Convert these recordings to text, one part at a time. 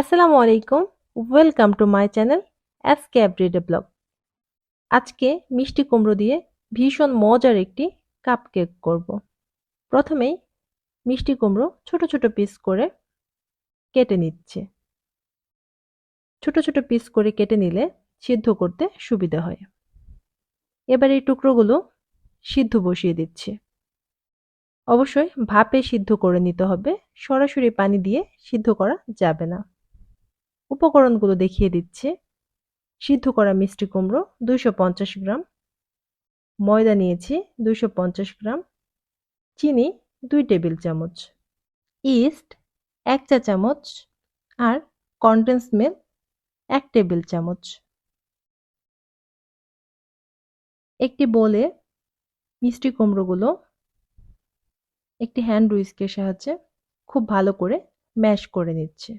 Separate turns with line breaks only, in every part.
আসসালামু আলাইকুম। Welcome to my channel S K everyday blog আজকে মিষ্টি কুমড়ো দিয়ে ভীষণ মজার একটি কাপ কেক করব। প্রথমেই মিষ্টি কুমড়ো ছোট ছোট পিস করে কেটে নিচ্ছে। ছোট ছোট পিস করে কেটে নিলে সিদ্ধ করতে সুবিধা হয়। এবার এই টুকরোগুলো সিদ্ধ বসিয়ে দিচ্ছে। অবশ্যই ভাপে সিদ্ধ করে নিতে হবে। সরাসরি পানি দিয়ে সিদ্ধ করা যাবে না। উপকরণগুলো দেখিয়ে দিচ্ছে। সিদ্ধ করা মিষ্টি কুমড়ো দুইশো পঞ্চাশ গ্রাম। ময়দা নিয়েছি দুইশো পঞ্চাশ গ্রাম। চিনি দুই টেবিল চামচ। ইস্ট এক চা চামচ আর কনডেন্স মিল্ক এক টেবিল চামচ। একটি বলে মিষ্টি কুমড়োগুলো একটি হ্যান্ড উইস্কের সাহায্যে খুব ভালো করে ম্যাশ করে নিচ্ছে।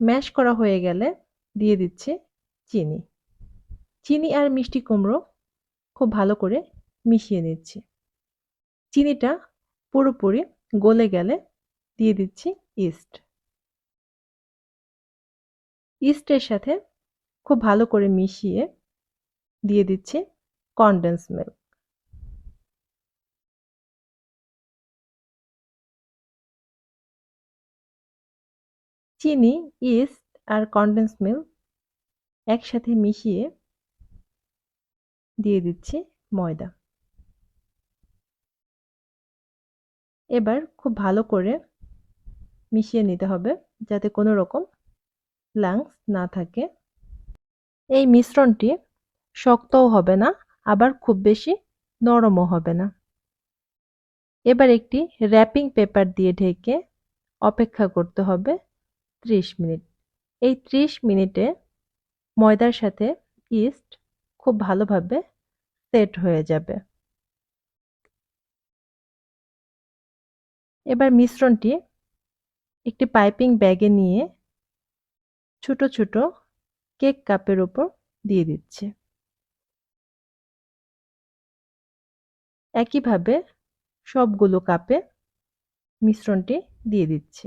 ম্যাশ করা হয়ে গেলে দিয়ে দিচ্ছে চিনি। চিনি আর মিষ্টি কুমড়ো খুব ভালো করে মিশিয়ে নিচ্ছি। চিনিটা পুরোপুরি গলে গেলে দিয়ে দিচ্ছি ইস্ট। ইস্টের সাথে খুব ভালো করে মিশিয়ে দিয়ে দিচ্ছি কনডেন্স মিল্ক চিনি, ইস্ট আর কনডেন্স মিল্ক একসাথে মিশিয়ে দিয়ে দিচ্ছি ময়দা। এবার খুব ভালো করে মিশিয়ে নিতে হবে যাতে কোনো রকম লাংস না থাকে। এই মিশ্রণটি শক্তও হবে না, আবার খুব বেশি নরমও হবে না। এবার একটি র্যাপিং পেপার দিয়ে ঢেকে অপেক্ষা করতে হবে ত্রিশ মিনিট। এই ত্রিশ মিনিটে ময়দার সাথে ইস্ট খুব ভালোভাবে সেট হয়ে যাবে। এবার মিশ্রণটি একটি পাইপিং ব্যাগে নিয়ে ছোট ছোট কেক কাপের উপর দিয়ে দিচ্ছে। একইভাবে সবগুলো কাপে মিশ্রণটি দিয়ে দিচ্ছে।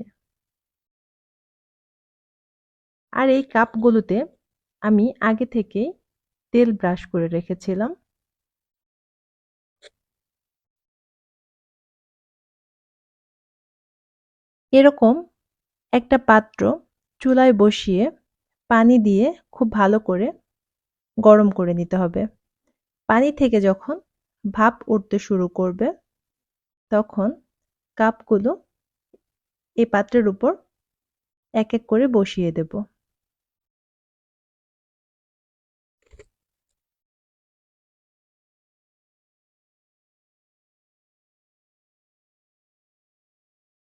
আর এই কাপগুলোতে আমি আগে থেকেই তেল ব্রাশ করে রেখেছিলাম। এরকম একটা পাত্র চুলায় বসিয়ে পানি দিয়ে খুব ভালো করে গরম করে নিতে হবে। পানি থেকে যখন ভাপ উঠতে শুরু করবে, তখন কাপগুলো এই পাত্রের উপর এক এক করে বসিয়ে দেব।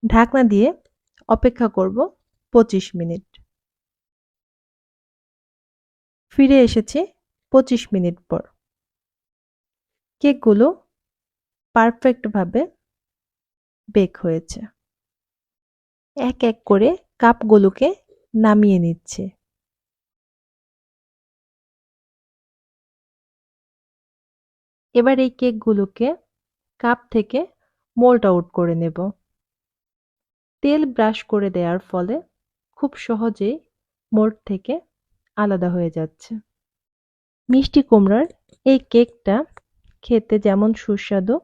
ঢাকনা দিয়ে অপেক্ষা করব পঁচিশ মিনিট। ফিরে এসেছি পঁচিশ মিনিট পর। কেকগুলো পারফেক্টভাবে বেক হয়েছে। এক এক করে কাপগুলোকে নামিয়ে নিচ্ছে। এবার এই কেকগুলোকে কাপ থেকে মোল্ড আউট করে নেব। তেল ব্রাশ করে দেওয়ার ফলে খুব সহজেই মোল্ড থেকে আলাদা হয়ে যাচ্ছে। মিষ্টি কুমড়ার এই কেকটা খেতে যেমন সুস্বাদু,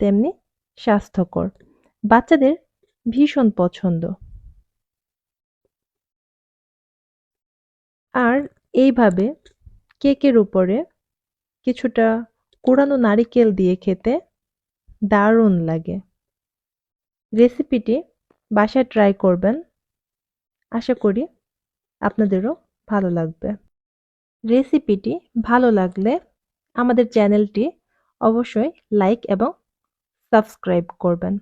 তেমনি স্বাস্থ্যকর। বাচ্চাদের ভীষণ পছন্দ। আর এইভাবে কেকের উপরে কিছুটা কোরানো নারিকেল দিয়ে খেতে দারুণ লাগে। রেসিপিটি বাসায় ট্রাই করবেন। আশা করি আপনাদেরও ভালো লাগবে। রেসিপিটি ভালো লাগলে আমাদের চ্যানেলটি অবশ্যই লাইক এবং সাবস্ক্রাইব করবেন।